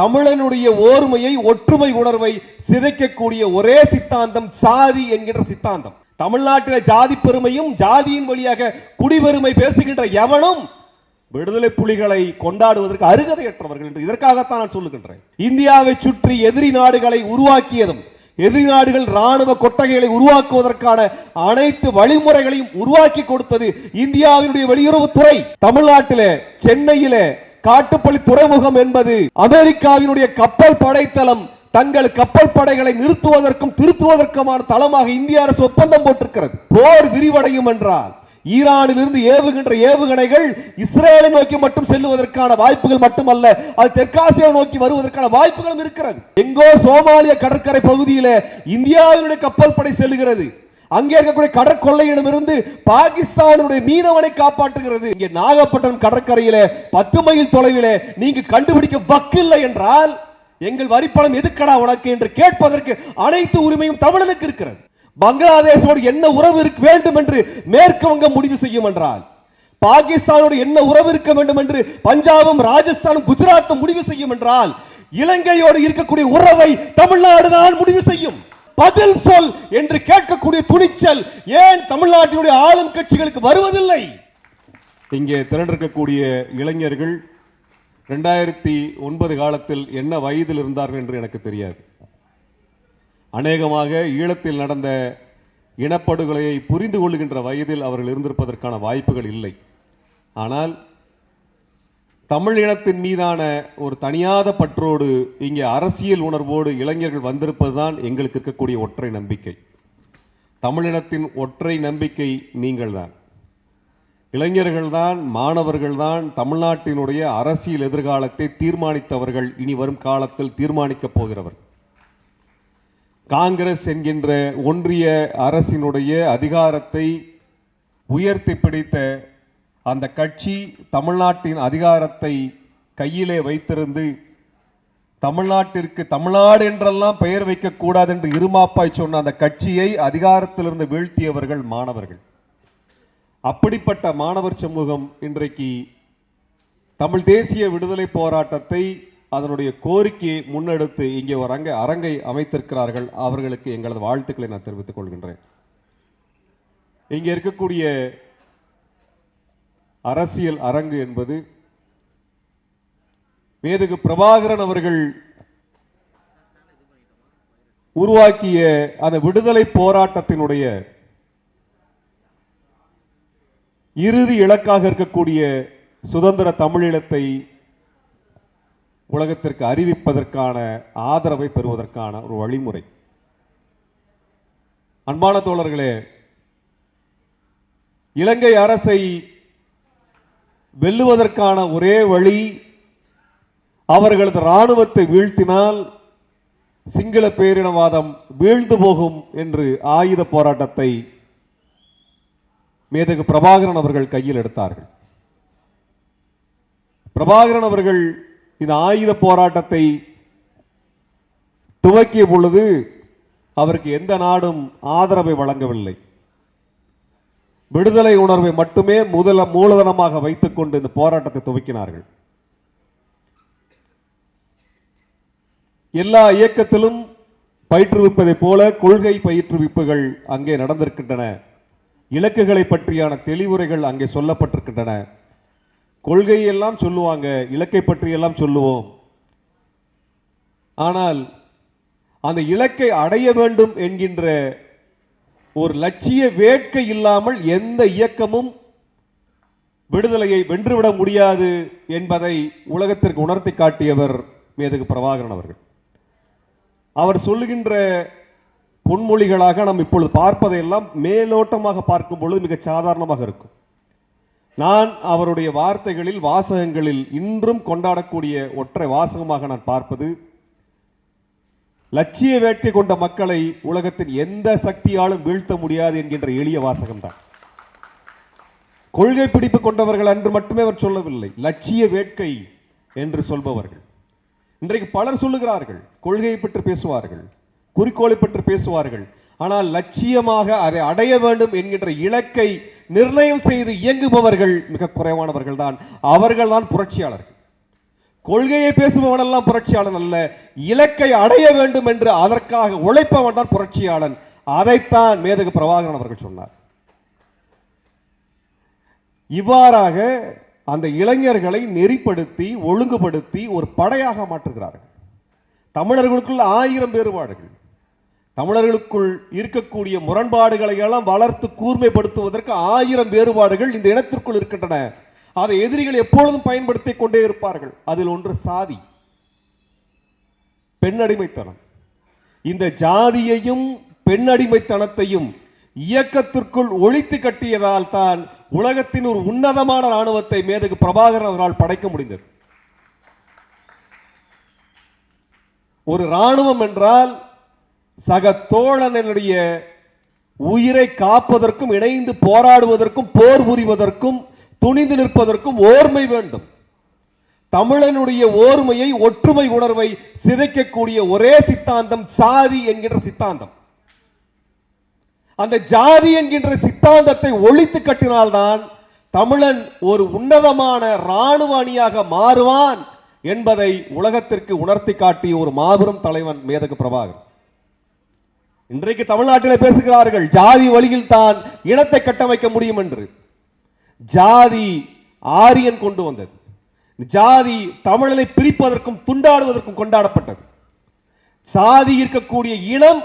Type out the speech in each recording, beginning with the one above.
தமிழனுடைய ஓர்மையை ஒற்றுமை உணர்வை சிதைக்கக்கூடிய ஒரே சித்தாந்தம் சாதி என்கின்ற சித்தாந்தம். தமிழ்நாட்டில ஜாதி பெருமையும் ஜாதியின் வழியாக குடிபெருமை பேசுகின்ற எவனும் விடுதலை புலிகளை கொண்டாடுவதற்கு அருகதையற்றவர்கள் என்று இதற்காகத்தான் நான் சொல்லுகின்றேன். இந்தியாவை சுற்றி எதிரி நாடுகளை உருவாக்கியதும் எதிரி நாடுகள் ராணுவ கொட்டகைகளை உருவாக்குவதற்கான அனைத்து வழிமுறைகளையும் உருவாக்கி கொடுத்தது இந்தியாவினுடைய வெளியுறவுத்துறை. தமிழ்நாட்டிலே சென்னையிலே காட்டுப்பள்ளி துறைமுகம் என்பது அமெரிக்காவினுடைய கப்பல் படைத்தளம் தங்கள் கப்பல் படைகளை நிறுத்துவதற்கும் திருத்துவதற்குமான தளமாக இந்திய அரசு ஒப்பந்தம் போட்டிருக்கிறது. போர் விரிவடையும் என்றால் ஈரானிலிருந்து ஏவுகின்ற ஏவுகணைகள் இஸ்ரேலை நோக்கி மட்டும் செல்லுவதற்கான வாய்ப்புகள் மட்டுமல்ல அது தெற்காசியாவை நோக்கி வருவதற்கான வாய்ப்புகளும் இருக்கிறது. எங்கோ சோமாலிய கடற்கரை பகுதியில இந்தியாவினுடைய கப்பல் படை செல்கிறது அங்கே இருக்கக்கூடிய கடற்கொள்ளையிடமிருந்து பாகிஸ்தானுடைய மீனவனை காப்பாற்றுகிறது. இங்கே நாகப்பட்டினம் கடற்கரையில பத்து மைல் தொலைவிலே நீங்க கண்டுபிடிக்க வக்கில்லை என்றால் எங்கள் வரிப்பணம் எதுக்கடா உனக்கு என்று கேட்பதற்கு அனைத்து உரிமையும் தமிழனுக்கு இருக்கிறது. பங்களாதேஷோடு என்ன உறவு இருக்க வேண்டும் என்று மேற்கு வங்கம் முடிவு செய்யும் என்றால் பாகிஸ்தானோடு என்ன உறவு இருக்க வேண்டும் என்று பஞ்சாபும் ராஜஸ்தானும் குஜராத்தும் முடிவு செய்யும் என்றால் இலங்கையோடு இருக்கக்கூடிய உறவை தமிழ்நாடு தான் முடிவு செய்யும். பதில் சொல் என்று கேட்கக்கூடிய துணிச்சல் ஏன் தமிழ்நாட்டினுடைய ஆளும் கட்சிகளுக்கு வருவதில்லை? இங்கே திரண்டிருக்கக்கூடிய இளைஞர்கள் ரெண்டாயிரத்தி ஒன்பது காலத்தில் என்ன வயதில் இருந்தார்கள் என்று எனக்கு தெரியாது. அநேகமாக ஈழத்தில் நடந்த இனப்படுகொலையை புரிந்து கொள்கின்ற வயதில் அவர்கள் இருந்திருப்பதற்கான வாய்ப்புகள் இல்லை. ஆனால் தமிழ் இனத்தின் மீதான ஒரு தனியாத பற்றோடு இங்கே அரசியல் உணர்வோடு இளைஞர்கள் வந்திருப்பது தான் எங்களுக்கு இருக்கக்கூடிய ஒற்றை நம்பிக்கை. தமிழினத்தின் ஒற்றை நம்பிக்கை நீங்கள்தான். இளைஞர்கள்தான் மாணவர்கள்தான் தமிழ்நாட்டினுடைய அரசியல் எதிர்காலத்தை தீர்மானித்தவர்கள் இனி வரும் காலத்தில் தீர்மானிக்கப் போகிறவர். காங்கிரஸ் என்கின்ற ஒன்றிய அரசினுடைய அதிகாரத்தை உயர்த்தி பிடித்த அந்த கட்சி தமிழ்நாட்டின் அதிகாரத்தை கையிலே வைத்திருந்து தமிழ்நாட்டிற்கு தமிழ்நாடு என்றெல்லாம் பெயர் வைக்கக்கூடாது என்று இருமாப்பாய் சொன்ன அந்த கட்சியை அதிகாரத்திலிருந்து வீழ்த்தியவர்கள் மாணவர்கள். அப்படிப்பட்ட மாணவர் சமூகம் இன்றைக்கு தமிழ் தேசிய விடுதலை போராட்டத்தை அதனுடைய கோரிக்கையை முன்னெடுத்து இங்கே ஒரு அரங்க அரங்கை அமைத்திருக்கிறார்கள். அவர்களுக்கு எங்களது வாழ்த்துக்களை நான் தெரிவித்துக் கொள்கின்றேன். இங்கே இருக்கக்கூடிய அரசியல் அரங்கு என்பது மேதகு பிரபாகரன் அவர்கள் உருவாக்கிய அந்த விடுதலை போராட்டத்தினுடைய இறுதி இலக்காக இருக்கக்கூடிய சுதந்திர தமிழீழத்தை உலகத்திற்கு அறிவிப்பதற்கான ஆதரவை பெறுவதற்கான ஒரு வழிமுறை. அன்பான தோழர்களே இலங்கை அரசை வெல்லுவதற்கான ஒரே வழி அவர்களது இராணுவத்தை வீழ்த்தினால் சிங்கள பேரினவாதம் வீழ்ந்து போகும் என்று ஆயுத போராட்டத்தை மேதகு பிரபாகரன் அவர்கள் கையில் எடுத்தார்கள். பிரபாகரன் அவர்கள் இந்த ஆயுத போராட்டத்தை துவக்கிய பொழுது அவருக்கு எந்த நாடும் ஆதரவை வழங்கவில்லை. விடுதலை உணர்வை மட்டுமே முதல மூலதனமாக வைத்துக்கொண்டு இந்த போராட்டத்தை துவக்கினார்கள். எல்லா இயக்கத்திலும் பயிற்றுவிப்பதைப் போல கொள்கை பயிற்றுவிப்புகள் அங்கே நடந்திருக்கின்றன. இலக்குகளை பற்றியான தெளிவுரைகள் அங்கே சொல்லப்பட்டிருக்கின்றன. கொள்கையெல்லாம் சொல்லுவாங்க இலக்கை பற்றியெல்லாம் சொல்லுவோம். ஆனால் அந்த இலக்கை அடைய வேண்டும் என்கின்ற ஒரு லட்சிய வேட்கை இல்லாமல் எந்த இயக்கமும் விடுதலையை வென்றுவிட முடியாது என்பதை உலகத்திற்கு உணர்த்தி காட்டியவர் மேதகு பிரபாகரன் அவர்கள். அவர் சொல்லுகின்ற பொன்மொழிகளாக நாம் இப்பொழுது பார்ப்பதையெல்லாம் மேலோட்டமாக பார்க்கும் பொழுது மிக சாதாரணமாக இருக்கும். நான் அவருடைய வார்த்தைகளில் வாசகங்களில் இன்றும் கொண்டாடக்கூடிய ஒற்றை வாசகமாக நான் பார்ப்பது லட்சிய வேட்கை கொண்ட மக்களை உலகத்தின் எந்த சக்தியாலும் வீழ்த்த முடியாது என்கின்ற எளிய வாசகம்தான். கொள்கை பிடிப்பு கொண்டவர்கள் அன்று மட்டுமே அவர் சொல்லவில்லை. லட்சிய வேட்கை என்று சொல்பவர்கள். இன்றைக்கு பலர் சொல்லுகிறார்கள் கொள்கையை பற்றி பேசுவார்கள் குறிக்கோளை பற்றி பேசுவார்கள். ஆனால் லட்சியமாக அதை அடைய வேண்டும் என்கின்ற இலக்கை நிர்ணயம் செய்து இயங்குபவர்கள் மிக குறைவானவர்கள் தான் அவர்கள் தான் புரட்சியாளர்கள். கொள்கையை பேசுபவனெல்லாம் புரட்சியாளன் அல்ல இலக்கை அடைய வேண்டும் என்று அதற்காக உழைப்பவன் தான் புரட்சியாளன். அதைத்தான் மேதகு பிரபாகரன் அவர்கள் சொன்னார். இவ்வாறாக அந்த இளைஞர்களை நெறிப்படுத்தி ஒழுங்குபடுத்தி ஒரு படையாக மாற்றுகிறார்கள். தமிழர்களுக்குள் ஆயிரம் வேறுபாடுகள். தமிழர்களுக்குள் இருக்கக்கூடிய முரண்பாடுகளை எல்லாம் வளர்த்து கூர்மைப்படுத்துவதற்கு ஆயிரம் வேறுபாடுகள் இந்த இடத்திற்குள் இருக்கின்றன. அதை எதிரிகள் எப்பொழுதும் பயன்படுத்தி கொண்டே இருப்பார்கள். அதில் ஒன்று சாதி. பெண்ணடிமைத்தனம். இந்த ஜாதியையும் பெண்ணடிமைத்தனத்தையும் இயக்கத்திற்குள் ஒழித்து கட்டியதால் தான் உலகத்தின் ஒரு உன்னதமான ராணுவத்தை மேதகு பிரபாகரன் அவரால் படைக்க முடிந்தது. ஒரு ராணுவம் என்றால் சக தோழனுடைய உயிரை காப்பதற்கும் இணைந்து போராடுவதற்கும் போர் புரிவதற்கும் துணிந்து நிற்பதற்கும் ஓர்மை வேண்டும். தமிழனுடைய ஓர்மையை ஒற்றுமை உணர்வை சிதைக்கக்கூடிய ஒரே சித்தாந்தம் சாதி என்கின்ற சித்தாந்தம். அந்த ஜாதி என்கின்ற சித்தாந்தத்தை ஒழித்து கட்டினால்தான் தமிழன் ஒரு உன்னதமான இராணுவ அணியாக மாறுவான் என்பதை உலகத்திற்கு உணர்த்தி காட்டிய ஒரு மாபெரும் தலைவன் மேதகு பிரபாகர். இன்றைக்கு தமிழ்நாட்டில் பேசுகிறார்கள் ஜாதி வழியில் தான் இனத்தை கட்டமைக்க முடியும் என்று. ஜாதி ஆரியன் கொண்டு வந்தது. ஜாதி தமிழனை பிரிப்பதற்கும் துண்டாடுவதற்கும் கொண்டாடப்பட்டது. சாதி இருக்கக்கூடிய இனம்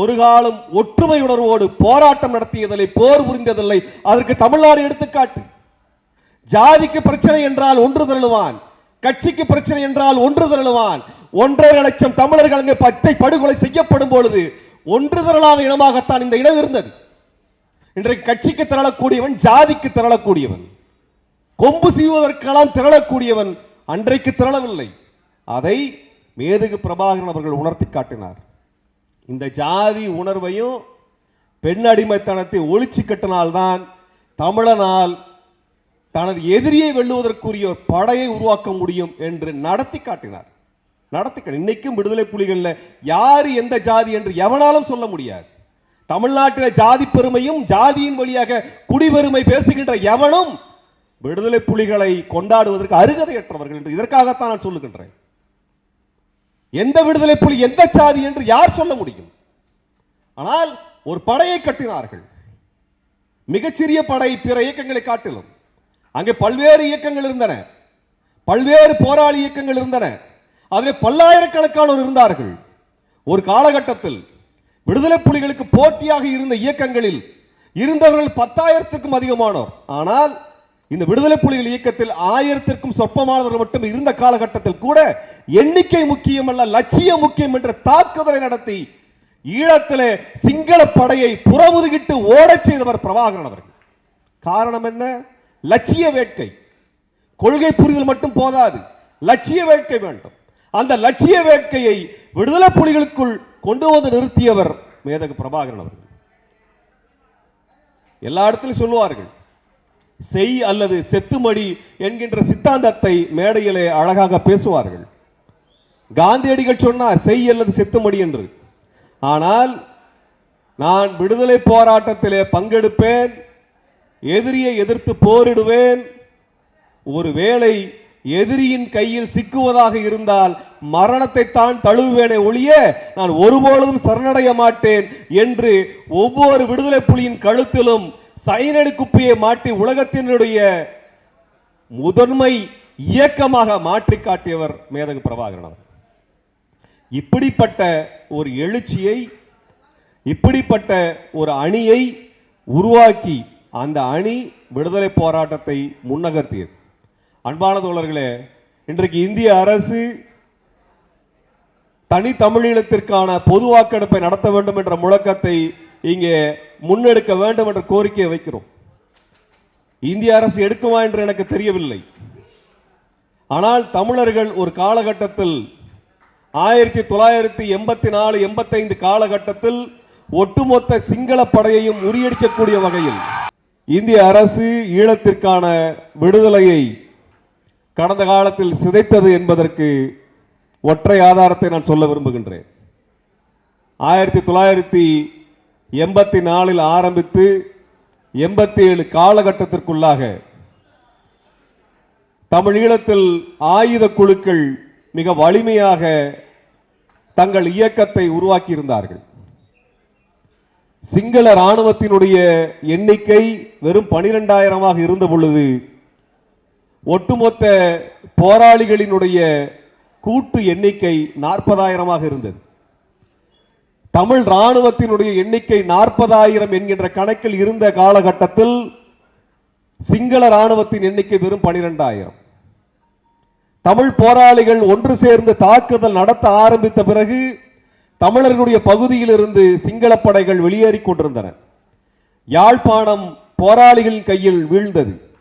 ஒரு காலம் ஒற்றுமை உணர்வோடு போராட்டம் நடத்தியதில்லை போர் புரிந்ததில்லை. அதற்கு தமிழ்நாடு எடுத்துக்காட்டு. ஜாதிக்கு பிரச்சனை என்றால் ஒன்று திரளுவான் கட்சிக்கு பிரச்சனை என்றால் ஒன்று திரளுவான் ஒன்றரை லட்சம் தமிழர்கள் அங்கே பச்சை படுகொலை செய்யப்படும் பொழுது ஒன்று திரளாத இனமாகத்தான் இந்த இனம் இருந்தது. இன்றைக்கு கட்சிக்கு திரளக்கூடியவன் ஜாதிக்கு திரளக்கூடியவன் கொம்பு செய்வதற்கெல்லாம் திரளக்கூடியவன் அன்றைக்கு திரளவில்லை. அதை மேதகு பிரபாகரன் அவர்கள் உணர்த்தி காட்டினார். இந்த ஜாதி உணர்வையும் பெண் அடிமைத்தனத்தை ஒழிச்சு கட்டினால்தான் தமிழனால் தனது எதிரியை வெல்லுவதற்குரிய ஒரு படையை உருவாக்க முடியும் என்று நடத்தி காட்டினார். நடத்தி இன்னைக்கும் விடுதலை புலிகளில் யார் எந்த ஜாதி என்று எவனாலும் சொல்ல முடியாது. தமிழ்நாட்டில் ஜாதி பெருமையும் ஜாதியின் வழியாக குடிபெருமை பேசுகின்ற எவனும் விடுதலை புலிகளை கொண்டாடுவதற்கு அருகதையற்றவர்கள் என்று இதற்காகத்தான் நான் சொல்லுகின்றேன். எந்த விடுதலை புலி எந்த சாதி என்று யார் சொல்ல முடியும்? ஆனால் ஒரு படையை கட்டினார்கள். மிகச்சிறிய படை பிற இயக்கங்களை காட்டிலும். அங்கே பல்வேறு இயக்கங்கள் இருந்தன. பல்வேறு போராளி இயக்கங்கள் இருந்தன. அதில் பல்லாயிரக்கணக்கானோர் இருந்தார்கள். ஒரு காலகட்டத்தில் விடுதலை புலிகளுக்கு போட்டியாக இருந்த இயக்கங்களில் இருந்தவர்கள் பத்தாயிரத்துக்கும் அதிகமானோர். ஆனால் இந்த விடுதலை புலிகள் இயக்கத்தில் ஆயிரத்திற்கும் சொற்பமானவர்கள் மட்டும் இருந்த காலகட்டத்தில் கூட எண்ணிக்கை முக்கியமல்ல லட்சியம் முக்கியம் என்ற தாக்குதலை நடத்தி ஈழத்திலே சிங்கள படையை புறமுதுகிட்டு ஓடச் செய்தவர் பிரபாகரன் அவர்கள். காரணம் என்ன? லட்சிய வேட்கை. கொள்கை புரிதல் மட்டும் போதாது. லட்சிய வேட்கை வேண்டும். அந்த லட்சிய வேட்கையை விடுதலை புலிகளுக்குள் கொண்டு வந்து நிறுத்தியவர் மேதகு பிரபாகரன் அவர்கள். எல்லா இடத்திலும் சொல்லுவார்கள் செய் அல்லது செத்துமடி என்கின்ற சித்தாந்தத்தை மேடையிலே அழகாக பேசுவார்கள். காந்தியடிகள் சொன்னார் செய் அல்லது செத்துமடி என்று. ஆனால் நான் விடுதலை போராட்டத்திலே பங்கெடுப்பேன் எதிரியை எதிர்த்து போரிடுவேன் ஒருவேளை எதிரியின் கையில் சிக்குவதாக இருந்தால் மரணத்தை தான் தழுவுவேனே ஒழிய நான் ஒருபொழுதும் சரணடைய மாட்டேன் என்று ஒவ்வொரு விடுதலை புலியின் கழுத்திலும் சைனடு குப்பியை மாட்டி உலகத்தினுடைய முதன்மை இயக்கமாக மாற்றி காட்டியவர் மேதகு பிரபாகரன் இப்படிப்பட்ட ஒரு எழுச்சியை இப்படிப்பட்ட ஒரு அணியை உருவாக்கி அந்த அணி விடுதலை போராட்டத்தை முன்னகர்த்தியது. அன்பான தோழர்களே இன்றைக்கு இந்திய அரசு தனி தமிழீழத்திற்கான பொது வாக்கெடுப்பை நடத்த வேண்டும் என்ற முழக்கத்தை இங்கே முன்னெடுக்க வேண்டும் என்ற கோரிக்கையை வைக்கிறோம். இந்திய அரசு எடுக்குமா என்று எனக்கு தெரியவில்லை. ஆனால் தமிழர்கள் ஒரு காலகட்டத்தில் ஆயிரத்தி தொள்ளாயிரத்தி எண்பத்தி நாலு எண்பத்தைந்து காலகட்டத்தில் ஒட்டுமொத்த சிங்கள படையையும் முறியடிக்கக்கூடிய வகையில் இந்திய அரசு ஈழத்திற்கான விடுதலையை கடந்த காலத்தில் சிதைத்தது என்பதற்கு ஒற்றை ஆதாரத்தை நான் சொல்ல விரும்புகின்றேன். ஆயிரத்தி தொள்ளாயிரத்தி எண்பத்தி நாலில் ஆரம்பித்து எண்பத்தி ஏழு காலகட்டத்திற்குள்ளாக தமிழீழத்தில் ஆயுத குழுக்கள் மிக வலிமையாக தங்கள் இயக்கத்தை உருவாக்கியிருந்தார்கள். சிங்கள ராணுவத்தினுடைய எண்ணிக்கை வெறும் பனிரெண்டாயிரமாக இருந்த பொழுது ஒட்டுமொத்த போராளிகளினுடைய கூட்டு எண்ணிக்கை நாற்பதாயிரமாக இருந்தது. தமிழ் ராணுவத்தினுடைய எண்ணிக்கை நாற்பதாயிரம் என்கின்ற கணக்கில் இருந்த காலகட்டத்தில் சிங்கள ராணுவத்தின் எண்ணிக்கை வெறும் பனிரெண்டாயிரம். தமிழ் போராளிகள் ஒன்று சேர்ந்து தாக்குதல் நடத்த ஆரம்பித்த பிறகு தமிழர்களுடைய பகுதியிலிருந்து சிங்கள படைகள் வெளியேறிக் கொண்டிருந்தன. யாழ்ப்பாணம் போராளிகளின் கையில் வீழ்ந்தது.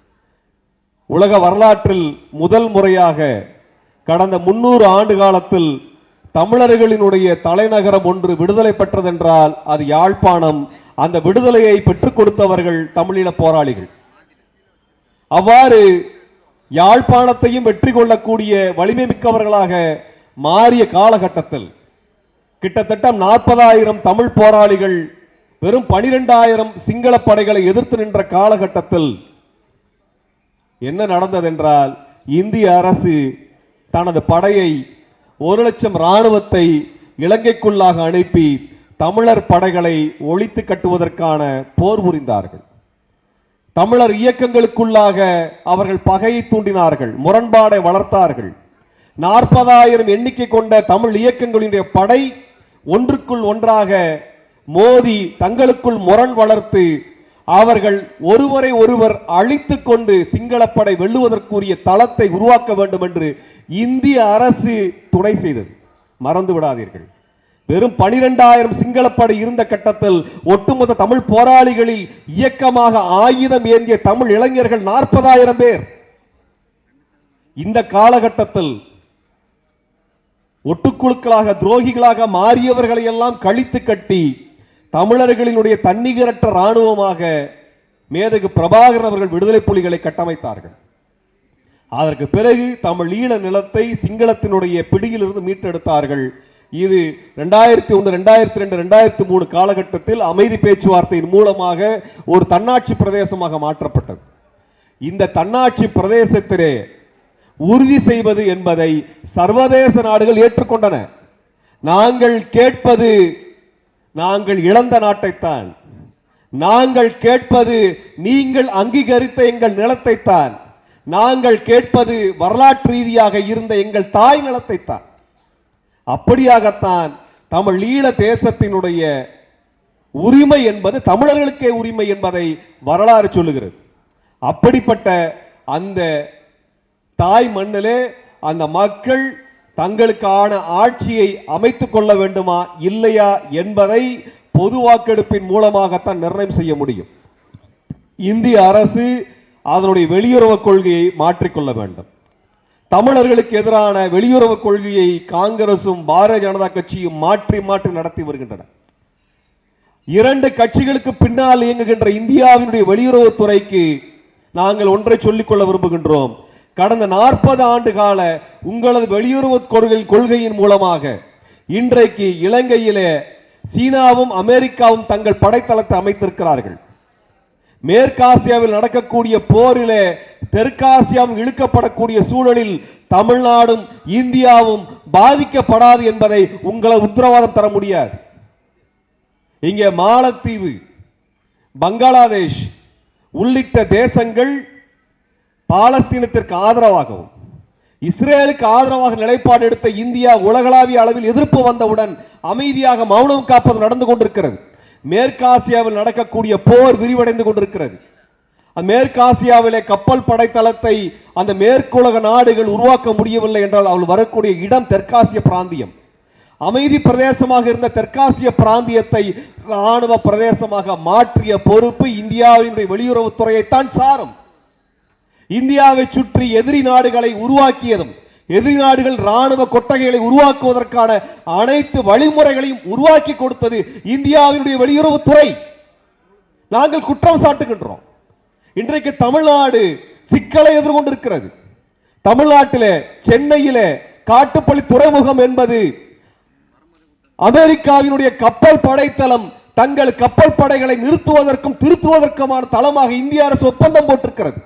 உலக வரலாற்றில் முதல் முறையாக கடந்த முன்னூறு ஆண்டு காலத்தில் தமிழர்களினுடைய தலைநகரம் ஒன்று விடுதலை பெற்றதென்றால் அது யாழ்ப்பாணம். அந்த விடுதலையை பெற்றுக் கொடுத்தவர்கள் தமிழீழ போராளிகள். அவ்வாறு யாழ்ப்பாணத்தையும் வெற்றி கொள்ளக்கூடிய வலிமை மிக்கவர்களாக மாறிய காலகட்டத்தில் கிட்டத்தட்ட நாற்பதாயிரம் தமிழ் போராளிகள் வெறும் பனிரெண்டாயிரம் சிங்கள படைகளை எதிர்த்து நின்ற காலகட்டத்தில் என்ன நடந்ததென்றால் இந்திய அரசு தனது படையை ஒரு லட்சம் இராணுவத்தை இலங்கைக்குள்ளாக அனுப்பி தமிழர் படைகளை ஒழித்து கட்டுவதற்கான போர் புரிந்தார்கள். தமிழர் இயக்கங்களுக்குள்ளாக அவர்கள் பகையை தூண்டினார்கள் முரண்பாடை வளர்த்தார்கள். நாற்பதாயிரம் எண்ணிக்கை கொண்ட தமிழ் இயக்கங்களுடைய படை ஒன்றுக்குள் ஒன்றாக மோதி தங்களுக்குள் முரண் வளர்த்து அவர்கள் ஒருவரை ஒருவர் அழித்து கொண்டு சிங்களப்படை வெல்லுவதற்குரிய தளத்தை உருவாக்க வேண்டும் என்று இந்திய அரசு துணை செய்தது. மறந்து விடாதீர்கள். வெறும் பனிரெண்டாயிரம் சிங்களப்படை இருந்த கட்டத்தில் ஒட்டுமொத்த தமிழ் போராளிகளில் இயக்கமாக ஆயுதம் ஏந்திய தமிழ் இளைஞர்கள் நாற்பதாயிரம் பேர். இந்த காலகட்டத்தில் ஒட்டுக்குழுக்களாக துரோகிகளாக மாறியவர்களை எல்லாம் கழித்து கட்டி தமிழர்களினுடைய தன்னிகரற்ற இராணுவமாக மேதகு பிரபாகரன் அவர்கள் விடுதலை புலிகளை கட்டமைத்தார்கள். அதற்கு பிறகு தமிழ் ஈழ நிலத்தை சிங்களத்தினுடைய பிடியிலிருந்து மீட்டெடுத்தார்கள். இது ரெண்டாயிரத்தி ஒன்று ரெண்டாயிரத்தி ரெண்டு ரெண்டாயிரத்தி மூணு காலகட்டத்தில் அமைதி பேச்சுவார்த்தையின் மூலமாக ஒரு தன்னாட்சி பிரதேசமாக மாற்றப்பட்டது. இந்த தன்னாட்சி பிரதேசத்திலே உறுதி செய்வது என்பதை சர்வதேச நாடுகள் ஏற்றுக்கொண்டன. நாங்கள் கேட்பது நாங்கள் இழந்த நாட்டைத்தான். நாங்கள் கேட்பது நீங்கள் அங்கீகரித்த எங்கள் நிலத்தைத்தான். நாங்கள் கேட்பது வரலாற்று ரீதியாக இருந்த எங்கள் தாய் நிலத்தைத்தான். அப்படியாகத்தான் தமிழ் ஈழ தேசத்தினுடைய உரிமை என்பது தமிழர்களுக்கே உரிமை என்பதை வரலாறு சொல்லுகிறது. அப்படிப்பட்ட அந்த தாய் மண்ணிலே அந்த மக்கள் தங்களுக்கான ஆட்சியை அமைத்துக் கொள்ள வேண்டுமா இல்லையா என்பதை பொது வாக்கெடுப்பின் மூலமாகத்தான் நிர்ணயம் செய்ய முடியும். இந்திய அரசு அதனுடைய வெளியுறவு கொள்கையை மாற்றிக்கொள்ள வேண்டும். தமிழர்களுக்கு எதிரான வெளியுறவு கொள்கையை காங்கிரசும் பாரதிய ஜனதா கட்சியும் மாற்றி மாற்றி நடத்தி வருகின்றன. இரண்டு கட்சிகளுக்கு பின்னால் இயங்குகின்ற இந்தியாவினுடைய வெளியுறவுத்துறைக்கு நாங்கள் ஒன்றை சொல்லிக்கொள்ள விரும்புகின்றோம். கடந்த நாற்பது ஆண்டு கால உங்களது வெளியுறவு கொள்கை கொள்கையின் மூலமாக இன்றைக்கு இலங்கையிலே சீனாவும் அமெரிக்காவும் தங்கள் படைத்தளத்தை அமைத்திருக்கிறார்கள். மேற்காசியாவில் நடக்கக்கூடிய போரிலே தெற்காசியாவும் இழுக்கப்படக்கூடிய சூழலில் தமிழ்நாடும் இந்தியாவும் பாதிக்கப்படாது என்பதை உங்களை உத்தரவாதம் தர முடியாது. இங்கே மாலத்தீவு பங்களாதேஷ் உள்ளிட்ட தேசங்கள் பாலஸ்தீனத்திற்கு ஆதரவாகவும் இஸ்ரேலுக்கு ஆதரவாக நிலைப்பாடு எடுத்த இந்தியா உலகளாவிய அளவில் எதிர்ப்பு வந்தவுடன் அமைதியாக மௌனம் காப்பது நடந்து கொண்டிருக்கிறது. மேற்காசியாவில் நடக்கக்கூடிய போர் விரிவடைந்து கொண்டிருக்கிறது. மேற்காசியாவிலே கப்பல் படைத்தளத்தை அந்த மேற்குலக நாடுகள் உருவாக்க முடியவில்லை என்றால் அவள் வரக்கூடிய இடம் தெற்காசிய பிராந்தியம். அமைதி பிரதேசமாக இருந்த தெற்காசிய பிராந்தியத்தை ராணுவ பிரதேசமாக மாற்றிய பொறுப்பு இந்தியாவினுடைய வெளியுறவுத்துறையைத்தான் சாரும். இந்தியாவை சுற்றி எதிரி நாடுகளை உருவாக்கியதும் எதிரி நாடுகள் ராணுவ கொட்டகைகளை உருவாக்குவதற்கான அனைத்து வழிமுறைகளையும் உருவாக்கி கொடுத்தது இந்தியாவினுடைய வெளியுறவுத்துறை. நாங்கள் குற்றம் சாட்டுகின்றோம். இன்றைக்கு தமிழ்நாடு சிக்கலை எதிர்கொண்டிருக்கிறது. தமிழ்நாட்டிலே சென்னையிலே காட்டுப்பள்ளி துறைமுகம் என்பது அமெரிக்காவினுடைய கப்பல் படைத்தளம் தங்கள் கப்பல் படைகளை நிறுத்துவதற்கும் திருத்துவதற்குமான தளமாக இந்திய அரசு ஒப்பந்தம் போட்டிருக்கிறது.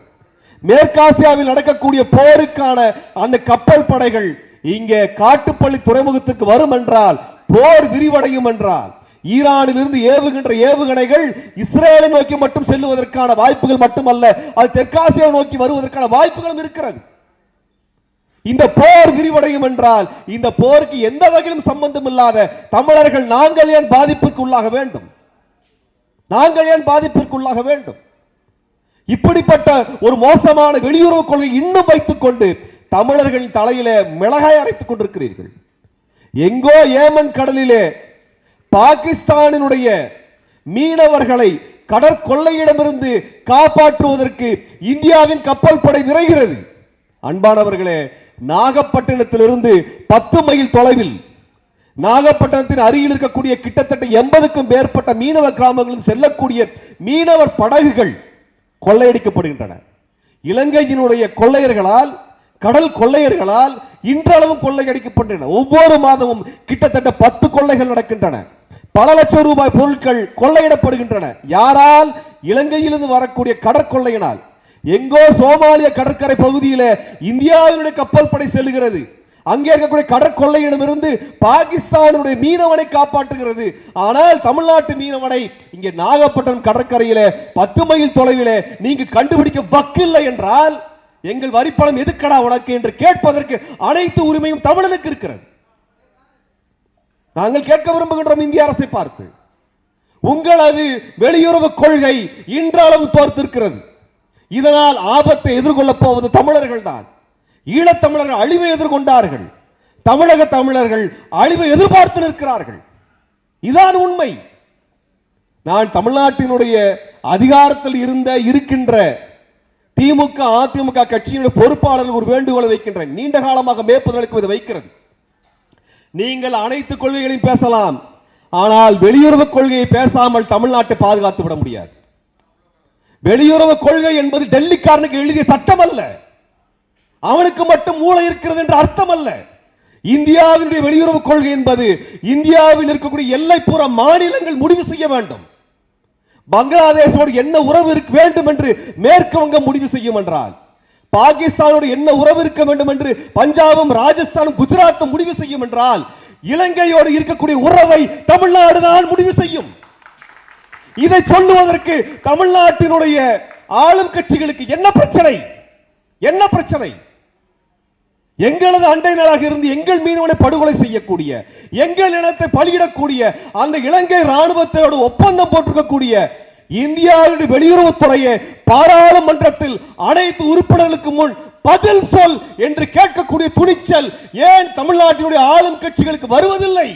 மேற்காசியாவில் நடக்கக்கூடிய போருக்கான அந்த கப்பல் படைகள் இங்கே காட்டுப்பள்ளி துறைமுகத்துக்கு வரும் என்றால் போர் விரிவடையும் என்றால் ஈரானில் இருந்து ஏவுகின்ற ஏவுகணைகள் இஸ்ரேலை நோக்கி மட்டும் செல்லுவதற்கான வாய்ப்புகள் மட்டுமல்ல அது தெற்காசியாவை நோக்கி வருவதற்கான வாய்ப்புகளும் இருக்கிறது. இந்த போர் விரிவடையும் என்றால் இந்த போருக்கு எந்த வகையிலும் சம்பந்தம் இல்லாத தமிழர்கள் நாங்கள் ஏன் பாதிப்புக்கு உள்ளாக வேண்டும்? நாங்கள் ஏன் பாதிப்பிற்குள்ளாக வேண்டும்? இப்படிப்பட்ட ஒரு மோசமான வெளியுறவு கொள்கை இன்னும் வைத்துக் கொண்டு தமிழர்களின் தலையில மிளகாய் அரைத்துக் கொண்டிருக்கிறீர்கள். எங்கோ ஏமன் கடலிலே பாகிஸ்தானினுடைய மீனவர்களை கடற்கொள்ளையிடமிருந்து காப்பாற்றுவதற்கு இந்தியாவின் கப்பல் படை விரைகிறது. அன்பானவர்களே நாகப்பட்டினத்திலிருந்து பத்து மைல் தொலைவில் நாகப்பட்டினத்தின் அருகில் இருக்கக்கூடிய கிட்டத்தட்ட எண்பதுக்கும் மேற்பட்ட மீனவ கிராமங்களில் செல்லக்கூடிய மீனவர் படகுகள் கொள்ளையடிக்கப்படுகின்றன. இலங்கையினுடைய கொள்ளையர்களால் கடல் கொள்ளையர்களால் இன்றளவும் கொள்ளையடிக்கப்படுகின்றன ஒவ்வொரு மாதமும் கிட்டத்தட்ட பத்து கொள்ளைகள் நடக்கின்றன. பல லட்சம் ரூபாய் பொருட்கள் கொள்ளையிடப்படுகின்றன. யாரால்? இலங்கையிலிருந்து வரக்கூடிய கடற்கொள்ளையினால். எங்கோ சோமாலிய கடற்கரை பகுதியில இந்தியாவினுடைய கப்பல் படை செல்கிறது அங்கே இருக்கக்கூடிய கடற்கொள்ளையிடமிருந்து பாகிஸ்தானுடைய மீனவனை காப்பாற்றுகிறது. ஆனால் தமிழ்நாட்டு மீனவனை இங்கே நாகப்பட்டினம் கடற்கரையில பத்து மைல் தொலைவிலே நீங்க கண்டுபிடிக்க வக்கில்லை என்றால் எங்கள் வரிப்பணம் எதுக்கடா உனக்கு என்று கேட்பதற்கு அனைத்து உரிமையும் தமிழனுக்கு இருக்கிறது. நாங்கள் கேட்க விரும்புகின்றோம் இந்திய அரசை பார்த்து. உங்களது வெளியுறவு கொள்கை இன்றளவு தோர்த்திருக்கிறது. இதனால் ஆபத்தை எதிர்கொள்ளப் போவது தமிழர்கள் தான் ஈழத்தமிழர்கள் அழிவை எதிர்கொண்டார்கள். தமிழக தமிழர்கள் அழிவை எதிர்பார்த்து நிற்கிறார்கள். இதான் உண்மை. நான் தமிழ்நாட்டினுடைய அதிகாரத்தில் இருந்த இருக்கின்ற திமுக அதிமுக கட்சியினுடைய பொறுப்பாளர்கள் ஒரு வேண்டுகோளை வைக்கின்றேன். நீண்ட காலமாக மேற்பதற்கு இதை வைக்கிறது. நீங்கள் அனைத்து கொள்கைகளையும் பேசலாம். ஆனால் வெளியுறவு கொள்கையை பேசாமல் தமிழ்நாட்டை பாதுகாத்து விட முடியாது. வெளியுறவு கொள்கை என்பது டெல்லிக்காரனுக்கு எழுதிய சட்டம் அல்ல. அவனுக்கு மட்டும் மூளை இருக்கிறது என்று அர்த்தம் அல்ல இந்தியாவினுடைய வெளியுறவு கொள்கை என்பது இந்தியாவில் இருக்கக்கூடிய எல்லைப்புற மாநிலங்கள் முடிவு செய்ய வேண்டும். பங்களாதேஷோடு என்ன உறவு இருக்க வேண்டும் என்று மேற்கு வங்கம் முடிவு செய்யும் என்றால் பாகிஸ்தானோடு என்ன உறவு இருக்க வேண்டும் என்று பஞ்சாபும் ராஜஸ்தானும் குஜராத்தும் முடிவு செய்யும் என்றால் இலங்கையோடு இருக்கக்கூடிய உறவை தமிழ்நாடு தான் முடிவு செய்யும். இதை சொல்லுவதற்கு தமிழ்நாட்டினுடைய ஆளும் கட்சிகளுக்கு என்ன பிரச்சனை? என்ன பிரச்சனை? எங்களது அண்டை நாளாக இருந்து எங்கள் மீனவனை படுகொலை செய்யக்கூடிய எங்கள் இனத்தை பலியிடக்கூடிய அந்த இலங்கை ராணுவத்தோடு ஒப்பந்தம் போட்டிருக்கக்கூடிய இந்தியாவுடைய வெளியுறவுத்துறையை பாராளுமன்றத்தில் அனைத்து உறுப்பினர்களுக்கு முன் பதில் சொல் என்று கேட்கக்கூடிய துணிச்சல் ஏன் தமிழ்நாட்டினுடைய ஆளும் கட்சிகளுக்கு வருவதில்லை?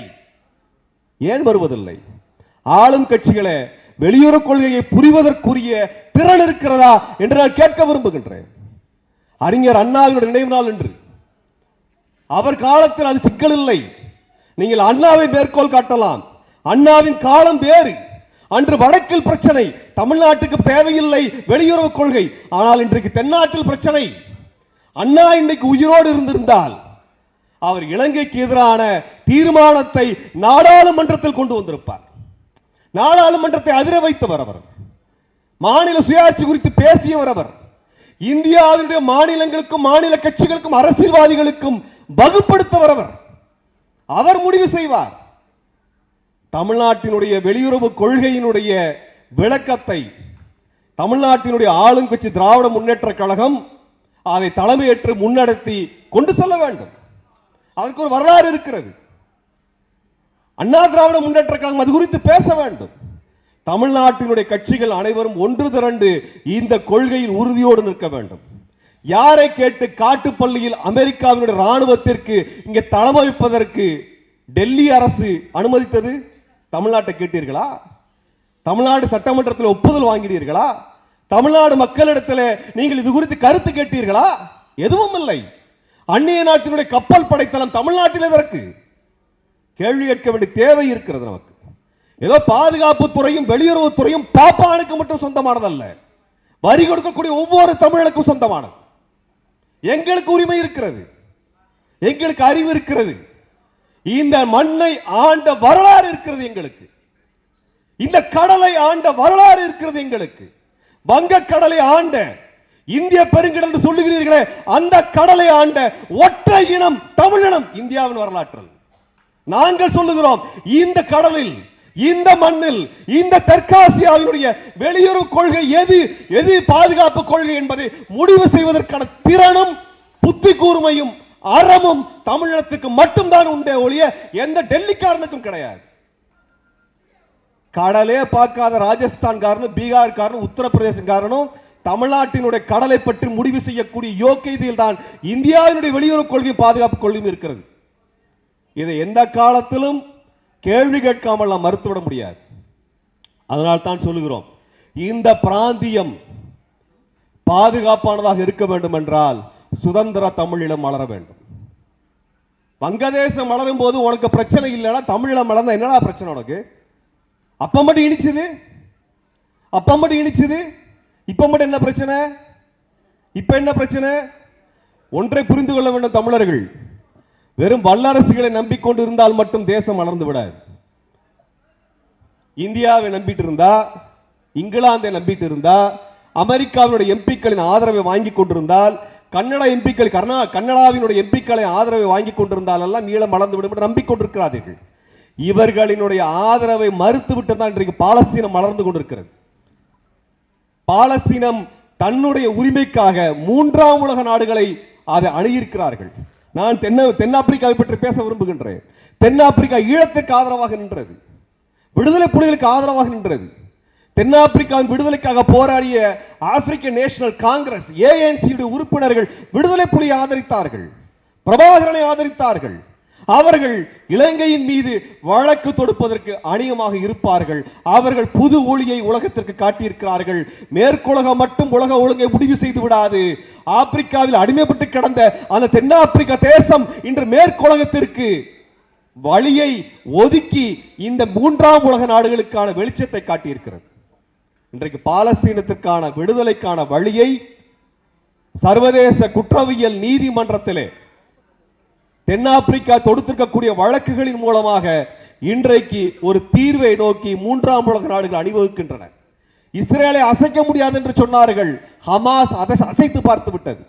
ஏன் வருவதில்லை? ஆளும் கட்சிகளே வெளியுறவு கொள்கையை புரிவதற்குரிய திறன் இருக்கிறதா என்று நான் கேட்க விரும்புகின்றேன். அறிஞர் அண்ணாவினுடைய நினைவு நாள் என்று அவர் காலத்தில் அது சிக்கல் இல்லை நீங்கள் அண்ணாவை மேற்கோள் காட்டலாம். அண்ணாவின் காலம் வேறு. அன்று வடக்கில் பிரச்சனை. தமிழ்நாட்டுக்கு தேவையில்லை வெளியுறவு கொள்கை. ஆனால் இன்றைக்கு தென்னாட்டில் பிரச்சனை. அண்ணா இன்றைக்கு உயிரோடு இருந்திருந்தால் அவர் இலங்கைக்கு எதிரான தீர்மானத்தை நாடாளுமன்றத்தில் கொண்டு வந்திருப்பார். நாடாளுமன்றத்தை அதிர வைத்தவர் அவர். மாநில சுயாட்சி குறித்து பேசியவர் அவர். இந்தியாவினுடைய மாநிலங்களுக்கும் மாநில கட்சிகளுக்கும் அரசியல்வாதிகளுக்கும் வகுப்படுத்தவர் அவர் அவர் முடிவு செய்வார். தமிழ்நாட்டினுடைய வெளியுறவு கொள்கையினுடைய விளக்கத்தை தமிழ்நாட்டினுடைய ஆளுங்கட்சி திராவிட முன்னேற்ற கழகம் அதை தலைமையேற்று முன்னடத்தி கொண்டு செல்ல வேண்டும். அதற்கு ஒரு வரலாறு இருக்கிறது. அண்ணா திராவிட முன்னேற்ற கழகம் அது குறித்து பேச வேண்டும். தமிழ்நாட்டினுடைய கட்சிகள் அனைவரும் ஒன்று திரண்டு இந்த கொள்கையில் உறுதியோடு நிற்க வேண்டும். யாரை கேட்டு காட்டுப்பள்ளியில் அமெரிக்காவினுடைய ராணுவத்திற்கு இங்கே தளவமைப்பதற்கு டெல்லி அரசு அனுமதித்தது? தமிழ்நாட்டை கேட்டீர்களா? தமிழ்நாடு சட்டமன்றத்தில் ஒப்புதல் வாங்கினீர்களா? தமிழ்நாடு மக்களிடத்தில் நீங்கள் இது குறித்து கருத்து கேட்டீர்களா? எதுவும் இல்லை. அந்நிய நாட்டினுடைய கப்பல் படைத்தளம் தமிழ்நாட்டில் எதற்கு? கேள்வி கேட்க வேண்டிய தேவை இருக்கிறது நமக்கு. ஏதோ பாதுகாப்பு துறையும் வெளியுறவு துறையும் பாப்பானுக்கு மட்டும் சொந்தமானதல்ல. வரி கொடுக்கக்கூடிய ஒவ்வொரு தமிழனுக்கும் சொந்தமானது. எங்களுக்கு உரிமை இருக்கிறது. எங்களுக்கு அறிவு இருக்கிறது. இந்த மண்ணை ஆண்ட வரலாறு இருக்கிறது எங்களுக்கு. இந்த கடலை ஆண்ட வரலாறு இருக்கிறது எங்களுக்கு. வங்க கடலை ஆண்ட இந்திய பெருங்கடல் என்று சொல்லுகிறீர்களே அந்த கடலை ஆண்ட ஒற்றை இனம் தமிழினம் இந்தியாவின் வரலாற்றில். நாங்கள் சொல்லுகிறோம் இந்த கடலில் இந்த மண்ணில் இந்த தெற்காசியாவினுடைய வெளியுறவு கொள்கை எது? எது பாதுகாப்பு கொள்கை என்பதை முடிவு செய்வதற்கான திறனும் புத்தி கூர்மையும் அறமும் தமிழகத்துக்கு மட்டும்தான் உண்டே ஒழிய எந்த டெல்லிக்காரனுக்கும் கிடையாது. கடலே பார்க்காத ராஜஸ்தான் ராஜஸ்தான்காரனும் பீகார்காரனும் உத்தரப்பிரதேசக்காரனும் தமிழ்நாட்டினுடைய கடலை பற்றி முடிவு செய்யக்கூடிய யோக்கியதையில் தான் இந்தியாவினுடைய வெளியுறவு கொள்கை பாதுகாப்பு கொள்கையும் இருக்கிறது. இதை எந்த காலத்திலும் கேள்வி கேட்காமல் நாம் மறுத்துவிட முடியாது. அதனால் தான் சொல்லுகிறோம் இந்த பிராந்தியம் பாதுகாப்பானதாக இருக்க வேண்டும் என்றால் சுதந்திர தமிழிடம் மலர வேண்டும். வங்கதேசம் மலரும் போது உனக்கு பிரச்சனை இல்லைன்னா தமிழிடம் வளர்ந்தா என்னடா பிரச்சனை உனக்கு? அப்ப மட்டும் இனிச்சுது. அப்ப மட்டும் இனிச்சுது. இப்ப மட்டும் என்ன பிரச்சனை? இப்ப என்ன பிரச்சனை? ஒன்றை புரிந்து கொள்ள வேண்டும் தமிழர்கள். வெறும் வல்லரசுகளை நம்பிக்கொண்டு இருந்தால் மட்டும் தேசம் வளர்ந்து விடாது. இந்தியாவை நம்பிட்டு இருந்தா இங்கிலாந்தை நம்பிட்டு இருந்தா அமெரிக்காவினுடைய எம்பிக்களின் ஆதரவை வாங்கி கொண்டிருந்தால் கன்னட எம்பிக்கள் கர்நா கன்னடாவினுடைய எம்பிக்களை ஆதரவை வாங்கி கொண்டிருந்தால் எல்லாம் நீளம் வளர்ந்து விடும் என்று நம்பிக்கொண்டிருக்கிறார்கள். இவர்களினுடைய ஆதரவை மறுத்துவிட்டு தான் இன்றைக்கு பாலஸ்தீனம் வளர்ந்து கொண்டிருக்கிறது. பாலஸ்தீனம் தன்னுடைய உரிமைக்காக மூன்றாம் உலக நாடுகளை அதை அணுகியிருக்கிறார்கள் நான் தென்ன தென்னாப்பிரிக்காவை பற்றி பேச விரும்புகின்றேன். தென்னாப்பிரிக்கா ஈழத்துக்கு ஆதரவாக நின்றது. விடுதலை புலிகளுக்கு ஆதரவாக நின்றது. தென்னாப்பிரிக்காவின் விடுதலைக்காக போராடிய ஆப்பிரிக்க நேஷனல் காங்கிரஸ் ஏஎன்சியுடைய உறுப்பினர்கள் விடுதலை புலியை ஆதரித்தார்கள். பிரபாகரனை ஆதரித்தார்கள். அவர்கள் இலங்கையின் மீது வழக்கு தொடுப்பதற்கு அணியமாக இருப்பார்கள். அவர்கள் புது ஒளியை உலகத்திற்கு காட்டியிருக்கிறார்கள். மேற்குலகம் மட்டும் உலக ஒழுங்கை முடிவு செய்து விடாது. ஆப்பிரிக்காவில் அடிமைப்பட்டு கிடந்த அந்த தென்னாப்பிரிக்க தேசம் இன்று மேற்குலகத்திற்கு வழியை ஒதுக்கி இந்த மூன்றாம் உலக நாடுகளுக்கான வெளிச்சத்தை காட்டியிருக்கிறது. இன்றைக்கு பாலஸ்தீனத்திற்கான விடுதலைக்கான வழியை சர்வதேச குற்றவியல் நீதிமன்றத்திலே தென்னாப்பிரிக்கா தொடுத்திருக்கக்கூடிய வழக்குகளின் மூலமாக இன்றைக்கு ஒரு தீர்வை நோக்கி மூன்றாம் உலக நாடுகள் அணிவகுக்கின்றன. இஸ்ரேலை அசைக்க முடியாது என்று சொன்னார்கள். ஹமாஸ் அதை அசைத்து பார்த்து விட்டது.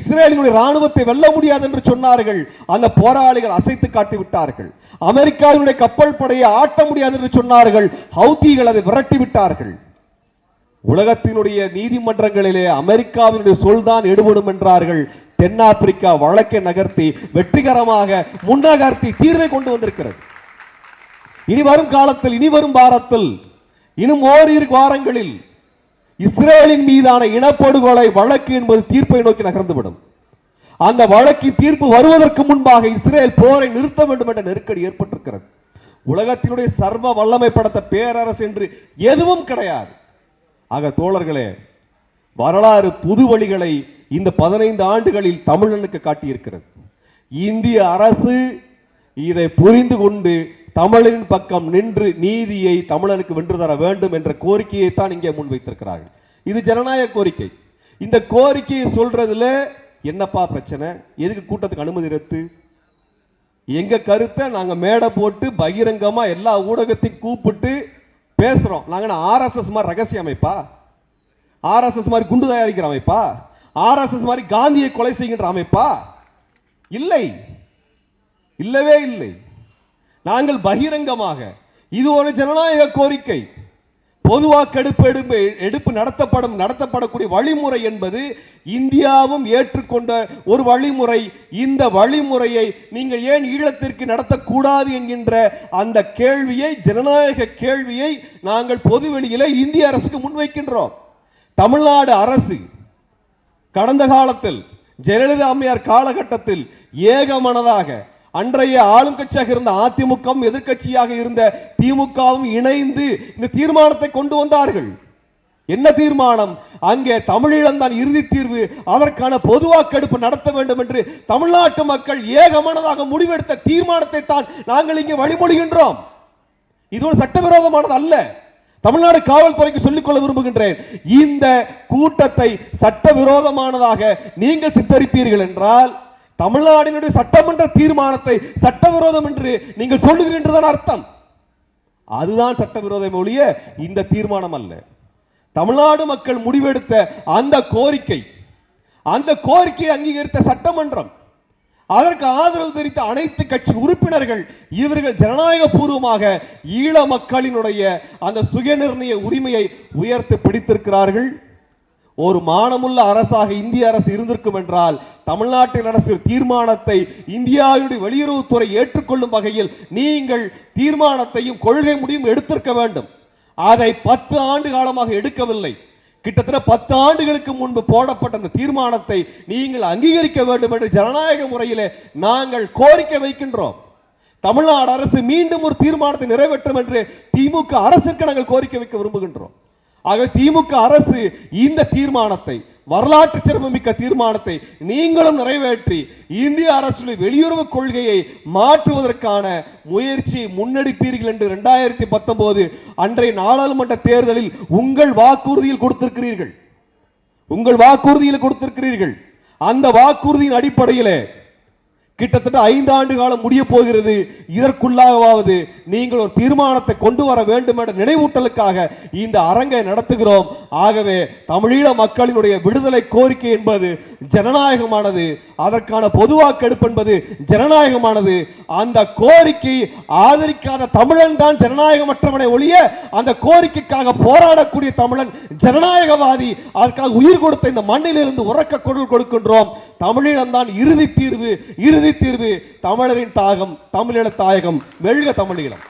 இஸ்ரேலினுடைய ராணுவத்தை வெல்ல முடியாது என்று சொன்னார்கள். அந்த போராளிகள் அசைத்து காட்டி விட்டார்கள். அமெரிக்காவினுடைய கப்பல் படையை ஆட்ட முடியாது என்று சொன்னார்கள். ஹவுதிகள் அதை விரட்டி விட்டார்கள். உலகத்தினுடைய நீதிமன்றங்களிலே அமெரிக்காவினுடைய சொல்தான் எடுபடும் என்றார்கள். தென்னாப்பிரிக்கா வழக்கை நகர்த்தி வெற்றிகரமாக முன்னகர்த்தி தீர்வை கொண்டு வந்திருக்கிறது. இனி வரும் காலத்தில் இனி வரும் வாரத்தில் இன்னும் ஓரிரு வாரங்களில் இஸ்ரேலின் மீதான இனப்படுகொலை வழக்கு என்பது தீர்ப்பை நோக்கி நகர்ந்துவிடும். அந்த வழக்கு தீர்ப்பு வருவதற்கு முன்பாக இஸ்ரேல் போரை நிறுத்த வேண்டும் என்ற நெருக்கடி ஏற்பட்டிருக்கிறது. உலகத்தினுடைய சர்வ வல்லமை படத்த பேரரசு என்று எதுவும் கிடையாது. ஆக தோழர்களே வரலாறு புது வழிகளை இந்த பதினைந்து ஆண்டுகளில் தமிழனுக்கு காட்டியிருக்கிறது. இந்திய அரசு இதை புரிந்து கொண்டு தமிழின் பக்கம் நின்று நீதியை தமிழனுக்கு வென்று தர வேண்டும் என்ற கோரிக்கையை தான் இங்கே முன்வைத்திருக்கிறார்கள் இது ஜனநாயக கோரிக்கை. இந்த கோரிக்கையை சொல்றதுல என்னப்பா பிரச்சனை? எதுக்கு கூட்டத்துக்கு அனுமதி ரத்து? எங்க கருத்தை நாங்க மேடை போட்டு பகிரங்கமா எல்லா ஊடகத்தையும் கூப்பிட்டு பேசுகிறோம் நாங்கள் ஆர்எஸ்எஸ் மாதிரி ரகசிய அமைப்பா? ஆர்எஸ்எஸ் மாதிரி குண்டு தயாரிக்கிற அமைப்பா? ஆர்எஸ்எஸ் மாதிரி காந்தியை கொலை செய்கின்ற அமைப்பா? இல்லை. இல்லவே இல்லை. நாங்கள் பகிரங்கமாக இது ஒரு ஜனநாயக கோரிக்கை. பொதுவாக வாக்கெடுப்பு எடுப்பு எடுப்பு நடத்தப்படும் நடத்தப்படக்கூடிய வழிமுறை என்பது இந்தியாவும் ஏற்றுக்கொண்ட ஒரு வழிமுறை. இந்த வழிமுறையை நீங்கள் ஏன் ஈழத்திற்கு நடத்தக்கூடாது என்கின்ற அந்த கேள்வியை ஜனநாயக கேள்வியை நாங்கள் பொதுவெளியிலே இந்திய அரசுக்கு முன்வைக்கின்றோம். தமிழ்நாடு அரசு கடந்த காலத்தில் ஜெயலலிதா அம்மையார் காலகட்டத்தில் ஏகமனதாக அன்றைய ஆளும் கட்சியாக இருந்த அதிமுகவும் எதிர்க்கட்சியாக இருந்த திமுகவும் இணைந்து இந்த தீர்மானத்தை கொண்டு வந்தார்கள். என்ன தீர்மானம்? அங்கே தமிழீழம் தான் இறுதி தீர்வு. அதற்கான பொது வாக்கெடுப்பு நடத்த வேண்டும் என்று தமிழ்நாட்டு மக்கள் ஏகமனதாக முடிவெடுத்த தீர்மானத்தை தான் நாங்கள் இங்கே வழிமொழிகின்றோம். இது ஒரு சட்டவிரோதமானது அல்ல. தமிழ்நாடு காவல்துறைக்கு சொல்லிக்கொள்ள விரும்புகின்றேன். இந்த கூட்டத்தை சட்டவிரோதமானதாக நீங்கள் சித்தரிப்பீர்கள் என்றால் தமிழ்நாடினுடைய சட்டமன்ற தீர்மானத்தை சட்டவிரோதம் என்று நீங்கள் சொல்லுகிறீர்கள் அர்த்தம். அதுதான் சட்டவிரோதம் ஒழிய இந்த தீர்மானம் அல்ல. தமிழ்நாடு மக்கள் முடிவெடுத்த அந்த கோரிக்கை அந்த கோரிக்கையை அங்கீகரித்த சட்டமன்றம் அதற்கு ஆதரவு தெரிவித்த அனைத்து கட்சி உறுப்பினர்கள் இவர்கள் ஜனநாயக பூர்வமாக ஈழ மக்களினுடைய அந்த சுயநிர்ணய உரிமையை உயர்த்து பிடித்திருக்கிறார்கள். ஒரு மானமுள்ள அரசாக இந்திய அரசு இருந்திருக்கும் என்றால் தமிழ்நாட்டில் அரசு தீர்மானத்தை இந்தியாவுடைய வெளியுறவுத்துறை ஏற்றுக்கொள்ளும் வகையில் நீங்கள் தீர்மானத்தையும் கொள்கை முடியும் எடுத்திருக்க வேண்டும். அதை பத்து ஆண்டு காலமாக எடுக்கவில்லை. கிட்டத்தட்ட பத்து ஆண்டுகளுக்கு முன்பு போடப்பட்ட அந்த தீர்மானத்தை நீங்கள் அங்கீகரிக்க வேண்டும் என்று ஜனநாயக முறையிலே நாங்கள் கோரிக்கை வைக்கின்றோம். தமிழ்நாடு அரசு மீண்டும் ஒரு தீர்மானத்தை நிறைவேற்றும் என்று திமுக அரசுக்கு நாங்கள் கோரிக்கை வைக்க விரும்புகின்றோம். ஆக திமுக அரசு இந்த தீர்மானத்தை வரலாற்று சிறப்புமிக்க தீர்மானத்தை நீங்களும் நிறைவேற்றி இந்திய அரசுடைய வெளியுறவு கொள்கையை மாற்றுவதற்கான முயற்சியை முன்னெடுப்பீர்கள் என்று இரண்டாயிரத்தி பத்தொன்பது அன்றைய நாடாளுமன்ற தேர்தலில் உங்கள் வாக்குறுதியில் கொடுத்திருக்கிறீர்கள். உங்கள் வாக்குறுதியில் கொடுத்திருக்கிறீர்கள். அந்த வாக்குறுதியின் அடிப்படையிலே கிட்டத்தட்ட ஐந்து ஆண்டு காலம் முடிய போகிறது. இதற்குள்ளாகவாவது நீங்கள் ஒரு தீர்மானத்தை கொண்டு வர வேண்டும் என்ற நினைவூட்டலுக்காக இந்த அரங்கை நடத்துகிறோம். ஆகவே தமிழீழ மக்களினுடைய விடுதலை கோரிக்கை என்பது ஜனநாயகமானது. அதற்கான பொதுவாக்கெடுப்பு என்பது ஜனநாயகமானது. அந்த கோரிக்கை ஆதரிக்காத தமிழன் தான் ஜனநாயகமற்றவனை ஒழிய அந்த கோரிக்கைக்காக போராடக்கூடிய தமிழன் ஜனநாயகவாதி. அதற்காக உயிர் கொடுத்த இந்த மண்ணிலிருந்து உறக்க குரல் கொடுக்கின்றோம். தமிழீழம் தான் இறுதி தீர்வு இறுதி இறுதி தீர்வு தமிழரின் தாகம் தமிழீழ தாயகம் வெல்க தமிழீழம்.